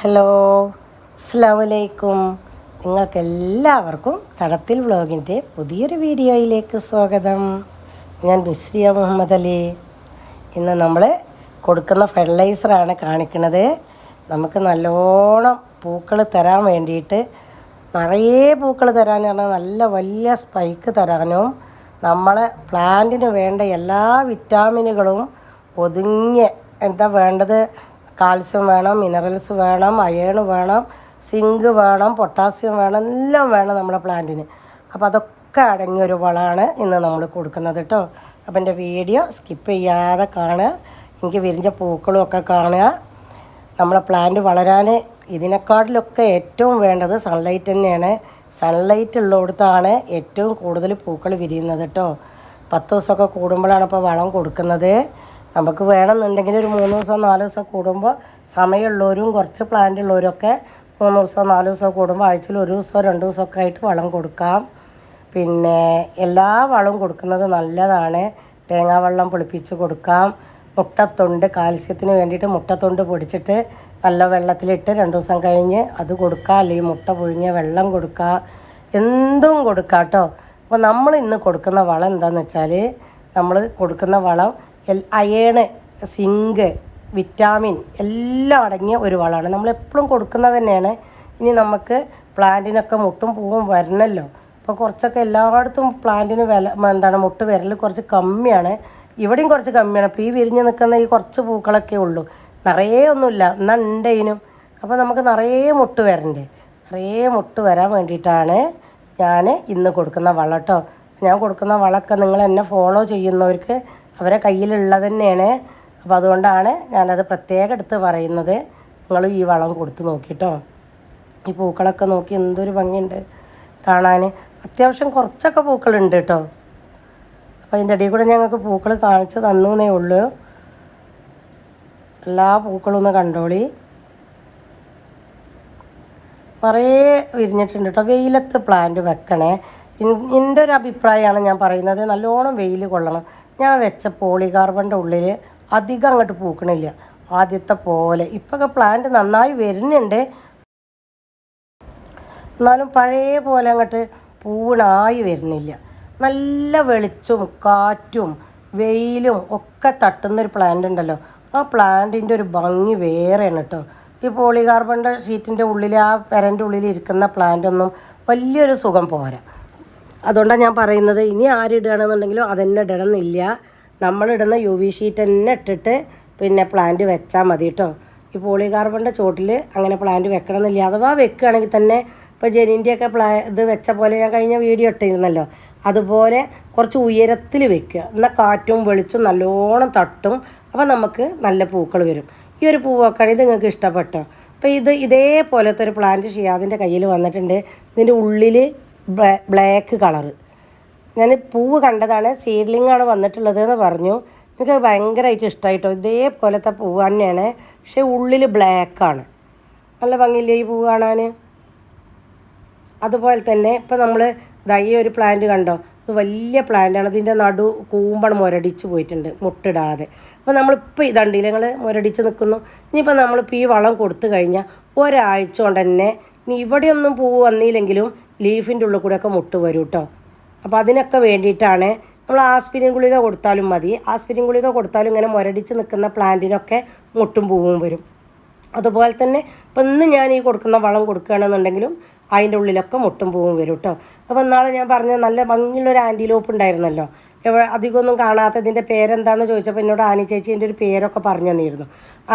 Hello അസ്ലാമലൈക്കും നിങ്ങൾക്കെല്ലാവർക്കും തടത്തിൽ വ്ളോഗിന്റെ പുതിയൊരു വീഡിയോയിലേക്ക് സ്വാഗതം. ഞാൻ ബിസ്രിയ മുഹമ്മദ് അലി. ഇന്ന് നമ്മൾ കൊടുക്കുന്ന ഫെർട്ടിലൈസറാണ് കാണിക്കുന്നത്. നമുക്ക് നല്ലോണം പൂക്കൾ തരാൻ വേണ്ടിയിട്ട് നിറയെ പൂക്കൾ തരാൻ പറഞ്ഞാൽ നല്ല വലിയ സ്പൈക്ക് തരാനും നമ്മളെ പ്ലാന്റിന് വേണ്ട എല്ലാ വിറ്റാമിനുകളും ഒതുങ്ങിയ എന്താ വേണ്ടത്? കാൽസ്യം വേണം മിനറൽസ് വേണം അയേൺ വേണം സിങ്ക് വേണം പൊട്ടാസ്യം വേണം എല്ലാം വേണം നമ്മുടെ പ്ലാന്റിന്. അപ്പോൾ അതൊക്കെ അടങ്ങിയ ഒരു വളമാണ് ഇന്ന് നമ്മൾ കൊടുക്കുന്നത് കേട്ടോ. അപ്പോൾ എന്റെ വീഡിയോ സ്കിപ്പ് ചെയ്യാതെ കാണുക. എനിക്ക് വിരിഞ്ഞ പൂക്കളും ഒക്കെ കാണുക. നമ്മളെ പ്ലാന്റ് വളരാൻ ഇതിനെക്കാട്ടിലൊക്കെ ഏറ്റവും വേണ്ടത് സൺലൈറ്റ് തന്നെയാണ്. സൺലൈറ്റ് ഉള്ളിടത്താണ് ഏറ്റവും കൂടുതൽ പൂക്കൾ വിരിയുന്നത് കേട്ടോ. പത്ത് ദിവസമൊക്കെ കൂടുമ്പോഴാണ് ഇപ്പോൾ വളം കൊടുക്കുന്നത്. നമുക്ക് വേണമെന്നുണ്ടെങ്കിൽ ഒരു മൂന്ന് ദിവസം നാല് ദിവസം കൂടുമ്പോൾ സമയമുള്ളവരും കുറച്ച് പ്ലാന്റ് ഉള്ളവരൊക്കെ മൂന്ന് ദിവസം നാല് ദിവസം കൂടുമ്പോൾ ആഴ്ചയിൽ ഒരു ദിവസമോ രണ്ട് ദിവസമൊക്കെ ആയിട്ട് വളം കൊടുക്കാം. പിന്നെ എല്ലാ വളവും കൊടുക്കുന്നത് നല്ലതാണ്. തേങ്ങാവെള്ളം പുളിപ്പിച്ച് കൊടുക്കാം. മുട്ടത്തൊണ്ട് കാൽസ്യത്തിന് വേണ്ടിയിട്ട് മുട്ടത്തൊണ്ട് പൊടിച്ചിട്ട് നല്ല വെള്ളത്തിലിട്ട് രണ്ട് ദിവസം കഴിഞ്ഞ് അത് കൊടുക്കുക അല്ലെങ്കിൽ മുട്ട പുഴുങ്ങിയ വെള്ളം കൊടുക്കുക എന്തും കൊടുക്കാം കേട്ടോ. അപ്പോൾ നമ്മൾ ഇന്ന് കൊടുക്കുന്ന വളം എന്താണെന്ന് വെച്ചാൽ നമ്മൾ കൊടുക്കുന്ന വളം അയേണ് സിങ്ക് വിറ്റാമിൻ എല്ലാം അടങ്ങിയ ഒരു വളമാണ്. നമ്മൾ എപ്പോഴും കൊടുക്കുന്നത് തന്നെയാണ്. ഇനി നമുക്ക് പ്ലാന്റിനൊക്കെ മുട്ടും പൂവും വരണമല്ലോ അപ്പോൾ കുറച്ചൊക്കെ എല്ലായിടത്തും പ്ലാന്റിന് വില എന്താണ് മുട്ട് വരൽ കുറച്ച് കമ്മിയാണ്. ഇവിടെയും കുറച്ച് കമ്മിയാണ്. അപ്പോൾ ഈ വിരിഞ്ഞ് നിൽക്കുന്ന ഈ കുറച്ച് പൂക്കളൊക്കെ ഉള്ളൂ. നിറയെ ഒന്നുമില്ല. എന്നാൽ ഉണ്ടതിനും അപ്പോൾ നമുക്ക് നിറയെ മുട്ട് വരണ്ടേ. നിറയെ മുട്ട് വരാൻ വേണ്ടിയിട്ടാണ് ഞാൻ ഇന്ന് കൊടുക്കുന്ന വളം കേട്ടോ. ഞാൻ കൊടുക്കുന്ന വളമൊക്കെ നിങ്ങൾ എന്നെ ഫോളോ ചെയ്യുന്നവർക്ക് അവരെ കയ്യിലുള്ളത് തന്നെയാണ് അപ്പോൾ അതുകൊണ്ടാണ് ഞാനത് പ്രത്യേകം എടുത്ത് പറയുന്നത്. നിങ്ങൾ ഈ വളം കൊടുത്ത് നോക്കിട്ടോ. ഈ പൂക്കളൊക്കെ നോക്കി എന്തൊരു ഭംഗിയുണ്ട് കാണാൻ അത്യാവശ്യം കുറച്ചൊക്കെ പൂക്കളുണ്ട് കേട്ടോ അപ്പോൾ അതിന്റെ ഇടയിൽ കൂടെ ഞങ്ങൾക്ക് പൂക്കൾ കാണിച്ച് തന്നു എന്നേ ഉള്ളൂ. എല്ലാ പൂക്കളും ഒന്ന് കണ്ടോളി. നിറയെ വിരിഞ്ഞിട്ടുണ്ട് കേട്ടോ വെയിലത്ത് പ്ലാന്റ് വെക്കണേ. എന്റെ ഒരു അഭിപ്രായമാണ് ഞാൻ പറയുന്നത്. നല്ലോണം വെയിൽ കൊള്ളണം. ഞാൻ വെച്ച പോളികാർബണിന്റെ ഉള്ളിൽ അധികം അങ്ങോട്ട് പൂക്കണില്ല. ആദ്യത്തെ പോലെ. ഇപ്പൊക്കെ പ്ലാന്റ് നന്നായി വരുന്നുണ്ട്. എന്നാലും പഴയ പോലെ അങ്ങോട്ട് പൂവിണായി വരുന്നില്ല. നല്ല വെളിച്ചവും കാറ്റും വെയിലും ഒക്കെ തട്ടുന്നൊരു പ്ലാന്റ് ഉണ്ടല്ലോ. ആ പ്ലാന്റിന്റെ ഒരു ഭംഗി വേറെയാണ് കേട്ടോ ഈ പോളികാർബണിന്റെ ഷീറ്റിന്റെ ഉള്ളിൽ ആ പെരന്റെ ഉള്ളിൽ ഇരിക്കുന്ന പ്ലാന്റ് ഒന്നും വലിയൊരു സുഖം പോരാ. അതുകൊണ്ടാണ് ഞാൻ പറയുന്നത് ഇനി ആരിടുകയാണെന്നുണ്ടെങ്കിലും അതന്നെ ഇടണമെന്നില്ല. നമ്മളിടുന്ന യു വി ഷീറ്റ് തന്നെ ഇട്ടിട്ട് പിന്നെ പ്ലാന്റ് വെച്ചാൽ മതി കേട്ടോ ഈ പോളികാർബണിന്റെ ചോട്ടിൽ അങ്ങനെ പ്ലാന്റ് വെക്കണമെന്നില്ല. അഥവാ വെക്കുകയാണെങ്കിൽ തന്നെ ഇപ്പോൾ ജെനിന്റെയൊക്കെ പ്ലാ ഇത് വെച്ച പോലെ ഞാൻ കഴിഞ്ഞ വീഡിയോ ഇട്ടിരുന്നല്ലോ. അതുപോലെ കുറച്ച് ഉയരത്തിൽ വെക്കുക. എന്നാൽ കാറ്റും വെളിച്ചും നല്ലോണം തട്ടും. അപ്പോൾ നമുക്ക് നല്ല പൂക്കൾ വരും. ഈ ഒരു പൂവൊക്കെയാണ് ഇത് നിങ്ങൾക്ക് ഇഷ്ടപ്പെട്ടോ? അപ്പോൾ ഇത് ഇതേപോലത്തെ ഒരു പ്ലാന്റ് ഷിയാദിന്റെ കയ്യിൽ വന്നിട്ടുണ്ട്. ഇതിന്റെ ഉള്ളിൽ ബ്ലാക്ക് കളറ്. ഞാൻ പൂവ് കണ്ടതാണ് സീഡ്ലിംഗ് ആണ് വന്നിട്ടുള്ളത് എന്ന് പറഞ്ഞു. എനിക്ക് ഭയങ്കരമായിട്ട് ഇഷ്ടമായിട്ടോ ഇതേപോലത്തെ പൂവ് തന്നെയാണ് പക്ഷേ ഉള്ളിൽ ബ്ലാക്കാണ്. നല്ല ഭംഗിയില്ലേ ഈ പൂവ് കാണാൻ? അതുപോലെ തന്നെ ഇപ്പം നമ്മൾ ദൈ ഒരു പ്ലാന്റ് കണ്ടോ? ഇത് വലിയ പ്ലാന്റാണ് ഇതിന്റെ നടു കൂമ്പണം മുരടിച്ച് പോയിട്ടുണ്ട് മുട്ടിടാതെ. അപ്പോൾ നമ്മളിപ്പോൾ ഇതുണ്ടല്ലേ ഞങ്ങൾ മുരടിച്ച് നിൽക്കുന്നു. ഇനിയിപ്പോൾ നമ്മളിപ്പോൾ ഈ വളം കൊടുത്തു കഴിഞ്ഞാൽ ഒരാഴ്ച കൊണ്ട് തന്നെ ഇനി ഇവിടെയൊന്നും പൂവ് വന്നില്ലെങ്കിലും ലീഫിന്റെ ഉള്ളിൽ കൂടെയൊക്കെ മുട്ട് വരും കേട്ടോ അപ്പോൾ അതിനൊക്കെ വേണ്ടിയിട്ടാണ് നമ്മൾ ആസ്പിരിൻ ഗുളിക കൊടുത്താലും മതി. ആസ്പിരിൻ ഗുളിക കൊടുത്താലും ഇങ്ങനെ മുരടിച്ച് നിൽക്കുന്ന പ്ലാന്റിനൊക്കെ മുട്ടും പൂവും വരും. അതുപോലെ തന്നെ ഇപ്പം ഇന്ന് ഞാൻ ഈ കൊടുക്കുന്ന വളം കൊടുക്കുകയാണെന്നുണ്ടെങ്കിലും അതിന്റെ ഉള്ളിലൊക്കെ മുട്ടും പൂവും വരും കേട്ടോ അപ്പോൾ നാളെ ഞാൻ പറഞ്ഞ നല്ല ഭംഗിയുള്ളൊരു ആന്റിലോപ്പ് ഉണ്ടായിരുന്നല്ലോ. എവിടെ അധികമൊന്നും കാണാത്തതിന്റെ പേരെന്താന്ന് ചോദിച്ചപ്പോൾ എന്നോട് ആനി ചേച്ചി എന്റെ ഒരു പേരൊക്കെ പറഞ്ഞു തന്നിരുന്നു.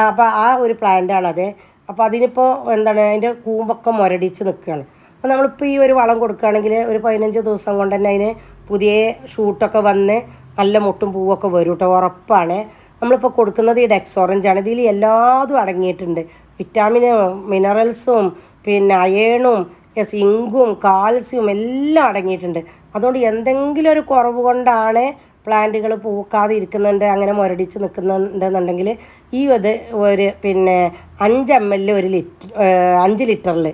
അപ്പോൾ ആ ഒരു പ്ലാന്റാണത് അപ്പോൾ അതിനിപ്പോൾ എന്താണ് അതിന്റെ കൂമ്പൊക്കെ മുരടിച്ച് നിൽക്കുകയാണ്. അപ്പോൾ നമ്മളിപ്പോൾ ഈ ഒരു വളം കൊടുക്കുകയാണെങ്കിൽ ഒരു പതിനഞ്ച് ദിവസം കൊണ്ട് തന്നെ അതിന് പുതിയ ഷൂട്ടൊക്കെ വന്ന് നല്ല മുട്ടും പൂവൊക്കെ വരും കേട്ടോ ഉറപ്പാണ്. നമ്മളിപ്പോൾ കൊടുക്കുന്നത് ഈ ഡെക്സ് ഓറഞ്ച് ആണ്. ഇതിൽ എല്ലാതും അടങ്ങിയിട്ടുണ്ട്. വിറ്റാമിനും മിനറൽസും പിന്നെ അയേണും സിങ്കും കാൽസ്യവും എല്ലാം അടങ്ങിയിട്ടുണ്ട്. അതുകൊണ്ട് എന്തെങ്കിലും ഒരു കുറവ് കൊണ്ടാണ് പ്ലാന്റുകൾ പൂക്കാതെ ഇരിക്കുന്നുണ്ട് അങ്ങനെ മുരടിച്ച് നിൽക്കുന്നുണ്ടെന്നുണ്ടെങ്കിൽ ഈ ഇത് ഒരു പിന്നെ അഞ്ച് എം എൽ ഒരു ലിറ്റർ അഞ്ച് ലിറ്ററിൽ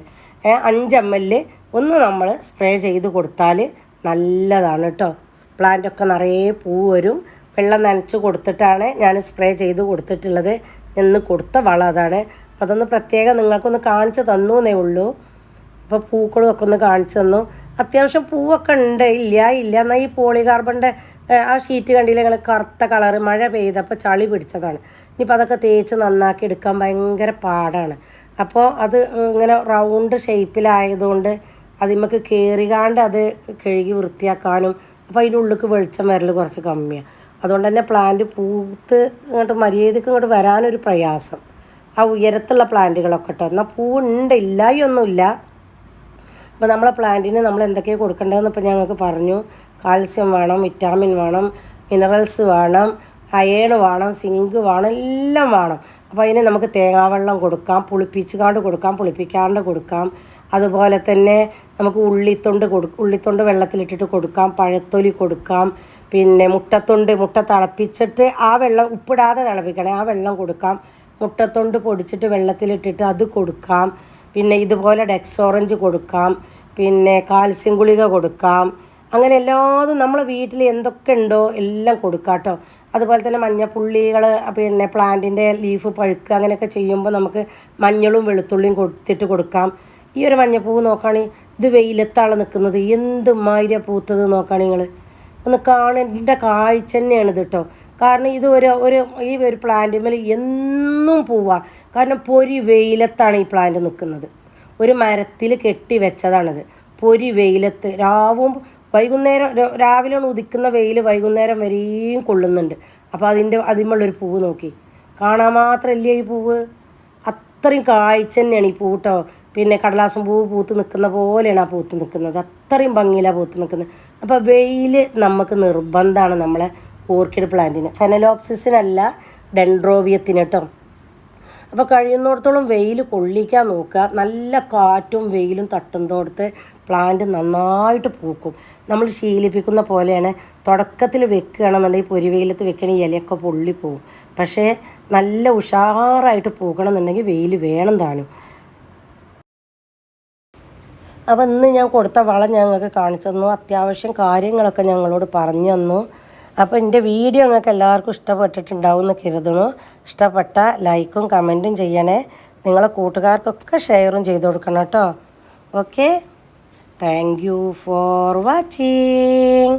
അഞ്ച് എം എൽ ഒന്ന് നമ്മൾ സ്പ്രേ ചെയ്ത് കൊടുത്താൽ നല്ലതാണ് കേട്ടോ. പ്ലാന്റൊക്കെ നിറയെ പൂ വരും. വെള്ളം നനച്ച് കൊടുത്തിട്ടാണ് ഞാൻ സ്പ്രേ ചെയ്ത് കൊടുത്തിട്ടുള്ളത് എന്ന് കൊടുത്ത വളം അതാണ്. അതൊന്ന് പ്രത്യേകം നിങ്ങൾക്കൊന്ന് കാണിച്ചു തന്നൂന്നേ ഉള്ളൂ. അപ്പോൾ പൂക്കളും ഒക്കെ ഒന്ന് കാണിച്ചു തന്നു. അത്യാവശ്യം പൂവൊക്കെ ഉണ്ട്. ഇല്ല ഇല്ല. എന്നാൽ ഈ പോളികാർബണിന്റെ ആ ഷീറ്റ് കണ്ടില്ല? ഞങ്ങൾ കറുത്ത കളറ് മഴ പെയ്തപ്പോൾ ചളി പിടിച്ചതാണ്. ഇനിയിപ്പോൾ അതൊക്കെ തേച്ച് നന്നാക്കി എടുക്കാൻ ഭയങ്കര പാടാണ്. അപ്പോൾ അത് ഇങ്ങനെ റൗണ്ട് ഷേപ്പിലായതുകൊണ്ട് അതിമ്മക്ക് കയറികാണ്ട് അത് കഴുകി വൃത്തിയാക്കാനും അപ്പോൾ അതിന്റെ ഉള്ളിലേക്ക് വെളിച്ചം വരൽ കുറച്ച് കമ്മിയാണ് അതുകൊണ്ട് തന്നെ പ്ലാന്റ് പൂത്ത് ഇങ്ങോട്ട് മര്യാദയ്ക്ക് ഇങ്ങോട്ട് വരാനൊരു പ്രയാസം. ആ ഉയരത്തുള്ള പ്ലാന്റുകളൊക്കെ കേട്ടോ എന്നാൽ പൂവുണ്ട് ഇല്ലായൊന്നുമില്ല അപ്പോൾ നമ്മളെ പ്ലാന്റിന് നമ്മൾ എന്തൊക്കെയാണ് കൊടുക്കേണ്ടതെന്ന് ഇപ്പോൾ ഞങ്ങൾക്ക് പറഞ്ഞു. കാൽസ്യം വേണം വിറ്റാമിൻ വേണം മിനറൽസ് വേണം അയേൺ വേണം സിങ്ക് വേണം എല്ലാം വേണം. അപ്പോൾ അതിന് നമുക്ക് തേങ്ങാവെള്ളം കൊടുക്കാം പുളിപ്പിച്ചുകാണ്ട് കൊടുക്കാം പുളിപ്പിക്കാണ്ട് കൊടുക്കാം. അതുപോലെ തന്നെ നമുക്ക് ഉള്ളിത്തൊണ്ട് കൊടു ഉള്ളിത്തൊണ്ട് വെള്ളത്തിലിട്ടിട്ട് കൊടുക്കാം പഴത്തൊലി കൊടുക്കാം. പിന്നെ മുട്ടത്തൊണ്ട് മുട്ട തിളപ്പിച്ചിട്ട് ആ വെള്ളം ഉപ്പിടാതെ തിളപ്പിക്കണേ ആ വെള്ളം കൊടുക്കാം. മുട്ടത്തൊണ്ട് പൊടിച്ചിട്ട് വെള്ളത്തിലിട്ടിട്ട് അത് കൊടുക്കാം. പിന്നെ ഇതുപോലെ ഡെക്സ് ഓറഞ്ച് കൊടുക്കാം. പിന്നെ കാൽസ്യം ഗുളിക കൊടുക്കാം. അങ്ങനെ എല്ലാതും നമ്മളെ വീട്ടിൽ എന്തൊക്കെ ഉണ്ടോ എല്ലാം കൊടുക്കാം കേട്ടോ അതുപോലെ തന്നെ മഞ്ഞപ്പുള്ളികൾ പിന്നെ പ്ലാന്റിന്റെ ലീഫ് പഴുക്കുക അങ്ങനെയൊക്കെ ചെയ്യുമ്പോൾ നമുക്ക് മഞ്ഞളും വെളുത്തുള്ളിയും കൊടുത്തിട്ട് കൊടുക്കാം. ഈ ഒരു മഞ്ഞപ്പൂവ് നോക്കുകയാണെങ്കിൽ ഇത് വെയിലത്താണ് നിൽക്കുന്നത് എന്ത് മാതിരിയാണ് പൂത്തത് നോക്കുകയാണെങ്കിൽ നിങ്ങൾ ഒന്ന് കാണേണ്ട കാഴ്ച തന്നെയാണ് ഇത് കേട്ടോ കാരണം ഇത് ഒരു ഒരു ഈ ഒരു പ്ലാന്റിന്മേൽ എന്നും പൂവാ. കാരണം പൊരി വെയിലത്താണ് ഈ പ്ലാന്റ് നിൽക്കുന്നത് ഒരു മരത്തിൽ കെട്ടി വെച്ചതാണിത്. പൊരി വെയിലത്ത് രാവും വൈകുന്നേരം രാവിലെ ഉദിക്കുന്ന വെയിൽ വൈകുന്നേരം വരെയും കൊള്ളുന്നുണ്ട്. അപ്പോൾ അതിന്റെ അതിമുള്ളൊരു പൂവ് നോക്കി. കാണാൻ മാത്രമല്ലേ ഈ പൂവ്? അത്രയും കാഴ്ച തന്നെയാണ് ഈ പൂ കേട്ടോ പിന്നെ കടലാസം പൂവ് പൂത്ത് നിൽക്കുന്ന പോലെയാണ് ആ പൂത്ത് നിൽക്കുന്നത്. അത്രയും ഭംഗിയിലാണ് പൂത്ത് നിൽക്കുന്നത്. അപ്പോൾ വെയിൽ നമുക്ക് നിർബന്ധമാണ് നമ്മളെ ഓർക്കിഡ് പ്ലാന്റിന്. ഫെനലോപ്സിസിനല്ല ഡെൻഡ്രോവിയത്തിന് കേട്ടോ. അപ്പോൾ കഴിയുന്നിടത്തോളം വെയിൽ കൊള്ളിക്കാൻ നോക്കുക. നല്ല കാറ്റും വെയിലും തട്ടുന്നതോടത്ത് പ്ലാന്റ് നന്നായിട്ട് പൂക്കും. നമ്മൾ ശീലിപ്പിക്കുന്ന പോലെയാണ് തുടക്കത്തിൽ വെക്കുകയാണെന്നുണ്ടെങ്കിൽ പൊരി വെയിലത്ത് വെക്കണ ഇലയൊക്കെ പൊള്ളിപ്പോവും പക്ഷേ നല്ല ഉഷാറായിട്ട് പൂക്കണം എന്നുണ്ടെങ്കിൽ വെയിൽ വേണം താനും. അപ്പോൾ ഇന്ന് ഞാൻ കൊടുത്ത വളം ഞങ്ങൾക്ക് കാണിച്ചു തന്നു. അത്യാവശ്യം കാര്യങ്ങളൊക്കെ ഞങ്ങളോട് പറഞ്ഞു തന്നു. അപ്പോൾ എന്റെ വീഡിയോ നിങ്ങൾക്ക് എല്ലാവർക്കും ഇഷ്ടപ്പെട്ടിട്ടുണ്ടാവും എന്ന് കരുതുന്നു. ഇഷ്ടപ്പെട്ട ലൈക്കും കമന്റും ചെയ്യണേ. നിങ്ങളെ കൂട്ടുകാർക്കൊക്കെ ഷെയറും ചെയ്ത് കൊടുക്കണം കേട്ടോ. Okay? Thank you for watching